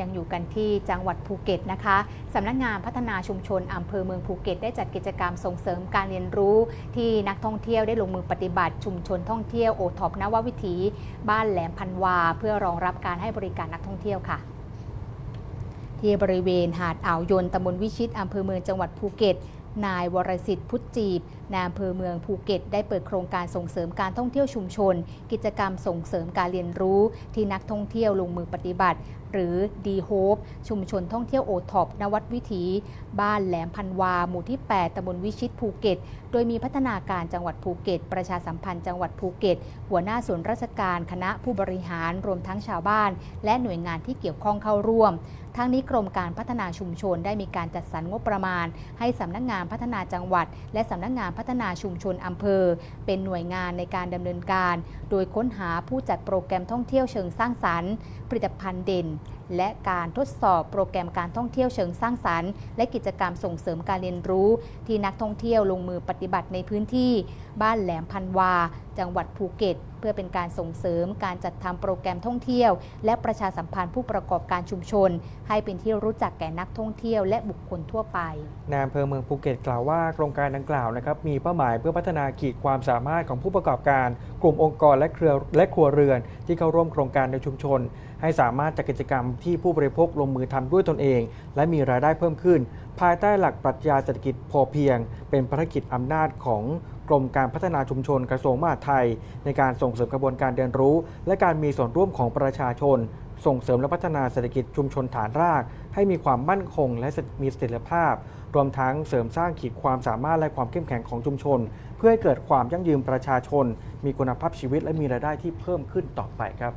ยังอยู่กันที่จังหวัดภูเก็ตนะคะสำนักงานพัฒนาชุมชนอำเภอเมืองภูเก็ต ได้จัดกิจกรรมส่งเสริมการเรียนรู้ ที่นักท่องเที่ยวได้ลงมือปฏิบัติชุมชนท่องเที่ยวโอท็อปนววิถี บ้านแหลมพันวา เพื่อรองรับการให้บริการนักท่องเที่ยวค่ะที่บริเวณหาดอ่าวยนตำบลวิชิตอำเภอเมืองจังหวัดภูเก็ต นายวรสิทธิ์พุทธจีบนายอำเภอเมืองภูเก็ต ได้เปิดโครงการส่งเสริมการท่องเที่ยวชุมชน กิจกรรมส่งเสริมการเรียนรู้ ที่นักท่องเที่ยวลงมือปฏิบัติ หรือดีโฮปชุมชนท่องเที่ยวโอท็อปนวัดวิถี บ้านแหลมพันวา หมู่ที่ 8ตำบลวิชิตภูเก็ต โดยมีพัฒนาการจังหวัดภูเก็ต ประชาสัมพันธ์จังหวัดภูเก็ต หัวหน้าส่วนราชการคณะผู้บริหารรวมทั้งชาวบ้าน และหน่วยงานที่เกี่ยวข้องเข้าร่วมทั้งนี้กรมการพัฒนาชุมชนได้มีการจัดสรรงบประมาณ ให้สำนักงานพัฒนาจังหวัด และสำนักงานพัฒนาชุมชนอำเภอ เป็นหน่วยงานในการดำเนินการ โดยค้นหาผู้จัดโปรแกรมท่องเที่ยวเชิงสร้างสรรค์ ผลิตภัณฑ์เด่นและการทดสอบโปรแกรมการท่องเที่ยวเชิงสร้างสรรค์ และกิจกรรมส่งเสริมการเรียนรู้ ที่นักท่องเที่ยวลงมือปฏิบัติในพื้นที่ บ้านแหลมพันวา จังหวัดภูเก็ต พื่อเป็นการส่งเสริมการจัดทำโปรแกรมท่องเที่ยว และประชาสัมพันธ์ผู้ประกอบการชุมชน ให้เป็นที่รู้จักแก่นักท่องเที่ยวและบุคคลทั่วไปนายอำเภอเมืองภูเก็ตกล่าวว่าโครงการดังกล่าวนะครับมีเป้าหมายเพื่อพัฒนาขีดความสามารถของผู้ประกอบการ กลุ่มองค์กรและเครือและครัวเรือน ที่เข้าร่วมโครงการในชุมชน ให้สามารถจัดกิจกรรมที่ผู้บริโภคลงมือทำด้วยตนเอง และมีรายได้เพิ่มขึ้น ภายใต้หลักปรัชญาเศรษฐกิจพอเพียง เป็นภารกิจอำนาจของ กรมการพัฒนาชุมชนกระทรวงมหาดไทย ในการส่งเสริมกระบวนการเรียนรู้ และการมีส่วนร่วมของประชาชน ส่งเสริมและพัฒนาเศรษฐกิจชุมชนฐานราก ให้มีความมั่นคง และมีเสถียรภาพ รวมทั้งเสริมสร้างขีดความสามารถและความเข้มแข็งของชุมชน เพื่อให้เกิดความยั่งยืนประชาชน มีคุณภาพชีวิตและมีรายได้ที่เพิ่มขึ้นต่อไปครับ